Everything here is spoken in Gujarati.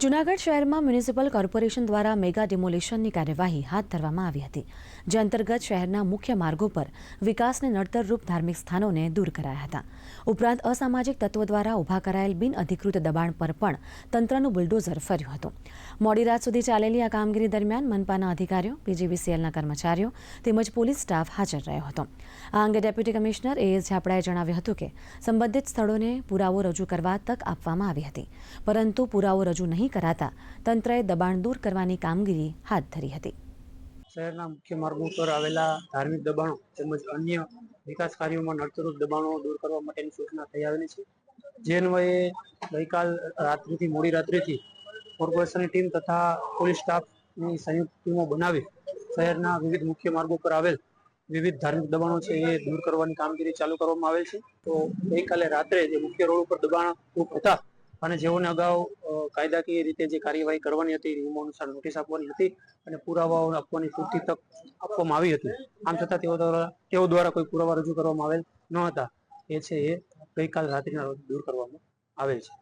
જૂનાગઢ શહેરમાં મ્યુનિસિપલ કોર્પોરેશન દ્વારા મેગા ડિમોલિશનની કાર્યવાહી હાથ ધરવામાં આવી હતી, જે અંતર્ગત શહેરના મુખ્ય માર્ગો પર વિકાસને નડતરરૂપ ધાર્મિક સ્થાનોને દૂર કરાયા હતા. ઉપરાંત અસામાજિક તત્વો દ્વારા ઊભા કરાયેલ બિન અધિકૃત દબાણ પર પણ તંત્રનું બુલડોઝર ફર્યું હતું. મોડી રાત સુધી ચાલેલી આ કામગીરી દરમિયાન મનપાના અધિકારીઓ, પીજીવીસીએલના કર્મચારીઓ તેમજ પોલીસ સ્ટાફ હાજર રહ્યો હતો. આ અંગે ડેપ્યુટી કમિશનર એ. એસ ઝાપડાએ જણાવ્યું હતું કે, સંબંધિત સ્થળોને પુરાવો રજૂ કરવા તક આપવામાં આવી હતી, પરંતુ પુરાવો રજૂ નહીં કરાતા તંત્રએ દબાણ દૂર કરવાની કામગીરી હાથ ધરી હતી. શહેરના મુખ્ય માર્ગો પર આવેલા ધાર્મિક દબાણો તેમજ અન્ય વિકાસ કાર્યોમાં નડતરરૂપ દબાણો દૂર કરવા માટેની સૂચના થઈ આવેલી છે. જે અન્વયે ગઈકાલ રાત્રિથી મોડી રાત્રિથી કોર્પોરેશનની ટીમ તથા પોલીસ સ્ટાફની સંયુક્ત ટીમો બનાવી શહેરના વિવિધ મુખ્ય માર્ગો પર આવેલ વિવિધ ધાર્મિક દબાણો છે એ દૂર કરવાની કામગીરી ચાલુ કરવામાં આવેલ છે. તો ગઈકાલે રાત્રે જે મુખ્ય રોડ ઉપર દબાણ હતા અને જેઓને અગાઉ કાયદાકીય રીતે જે કાર્યવાહી કરવાની હતી, નિયમો અનુસાર નોટિસ આપવાની હતી અને પુરાવાઓ આપવાની પૂરતી તક આપવામાં આવી હતી. આમ છતાં તેઓ દ્વારા તેઓ દ્વારા કોઈ પુરાવા રજૂ કરવામાં આવેલ ન હતા. એ છે એ ગઈકાલ રાત્રિના રોજ દૂર કરવામાં આવેલ છે.